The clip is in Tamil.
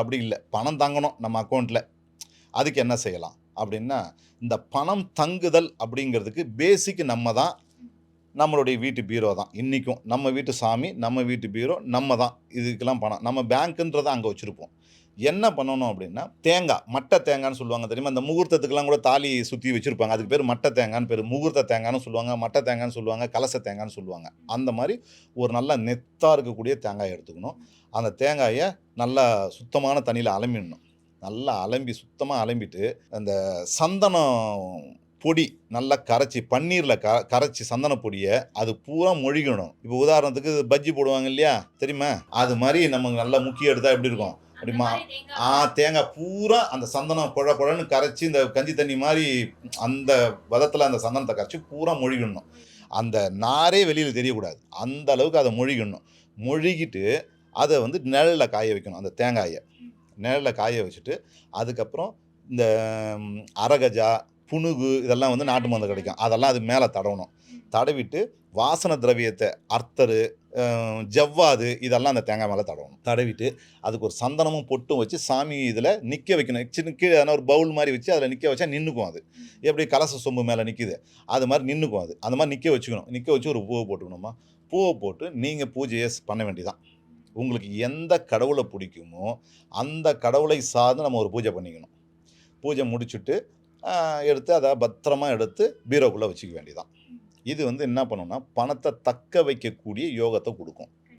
அப்படி இல்லை. பணம் தங்கணும் நம்ம அக்கௌண்ட்டில் அதுக்கு என்ன செய்யலாம்? அப்படின்னா இந்த பணம் தங்குதல் அப்படிங்கிறதுக்கு பேசிக் நம்ம தான் நம்மளுடைய வீட்டு பீரோ தான். இன்றைக்கும் நம்ம வீட்டு சாமி நம்ம வீட்டு பீரோ நம்ம தான். இதுக்கெல்லாம் பணம். நம்ம பேங்க்குன்றதை அங்கே வச்சுருப்போம். என்ன பண்ணணும் அப்படின்னா தேங்காய் மட்டை தேங்காய்னு சொல்லுவாங்க தெரியுமா? அந்த முகூர்த்தத்துக்கெல்லாம் கூட தாலி சுற்றி வச்சுருப்பாங்க. அதுக்கு பேர் மட்டை தேங்காய்னு பேர். முகூர்த்த தேங்காய்னு சொல்லுவாங்க மட்டை தேங்காய்னு சொல்லுவாங்க கலச தேங்காய்னு சொல்லுவாங்க. அந்த மாதிரி ஒரு நல்ல நெத்தாக இருக்கக்கூடிய தேங்காய் எடுத்துக்கணும். அந்த தேங்காயை நல்லா சுத்தமான தண்ணியில் அலம்பிடணும். நல்லா அலம்பி சுத்தமாக அலம்பிட்டு அந்த சந்தனம் பொடி நல்லா கரைச்சி பன்னீரில் க கரைச்சி சந்தன பொடியை அது பூரா மொழிகணும். இப்போ உதாரணத்துக்கு பஜ்ஜி போடுவாங்க இல்லையா? தெரியுமா? அது மாதிரி நமக்கு நல்லா முக்கிய எடுத்தால் எப்படி இருக்கும்? அப்படிமா? ஆ தேங்காய் பூரா அந்த சந்தனம் குழ குழன்னு கரைச்சி இந்த கஞ்சி தண்ணி மாதிரி அந்த விதத்தில் அந்த சந்தனத்தை கரைச்சி பூரா மொழிகணும். அந்த நாரே வெளியில் தெரியக்கூடாது. அந்த அளவுக்கு அதை மொழிகணும். மொழிகிட்டு அதை வந்து நிழலில் காய வைக்கணும் அந்த தேங்காயை. நிழலில் காய வச்சுட்டு அதுக்கப்புறம் இந்த அரகஜா புணுகு இதெல்லாம் வந்து நாட்டு மருந்து கிடைக்கும். அதெல்லாம் அது மேலே தடவணும். தடவிட்டு வாசன திரவியத்தை அர்த்தரு ஜவ்வாது இதெல்லாம் அந்த தேங்காய் மேலே தடவணும். தடவிட்டு அதுக்கு ஒரு சந்தனமும் பொட்டும் வச்சு சாமி இதில் நிற்க வைக்கணும். சின்ன கீழே எதனா ஒரு பவுல் மாதிரி வச்சு அதில் நிற்க வச்சா நின்றுக்கும் அது. எப்படி கலச சொம்பு மேலே நிற்கிது அது மாதிரி நின்றுக்கும் அது. அந்த மாதிரி நிற்க வச்சுக்கணும். நிற்க வச்சு ஒரு பூவை போட்டுக்கணுமா? பூவை போட்டு நீங்கள் பூஜையை பண்ண வேண்டியதான் உங்களுக்கு எந்த கடவுளை பிடிக்குமோ அந்த கடவுளை சார்ந்து நம்ம ஒரு பூஜை பண்ணிக்கணும். பூஜை முடிச்சுட்டு எடுத்து அதை பத்திரமா எடுத்து பீரோக்குள்ளே வச்சுக்க வேண்டியதான் இது வந்து என்ன பண்ணுன்னா பணத்தை தக்க வைக்கக்கூடிய யோகத்தை கொடுக்கும்.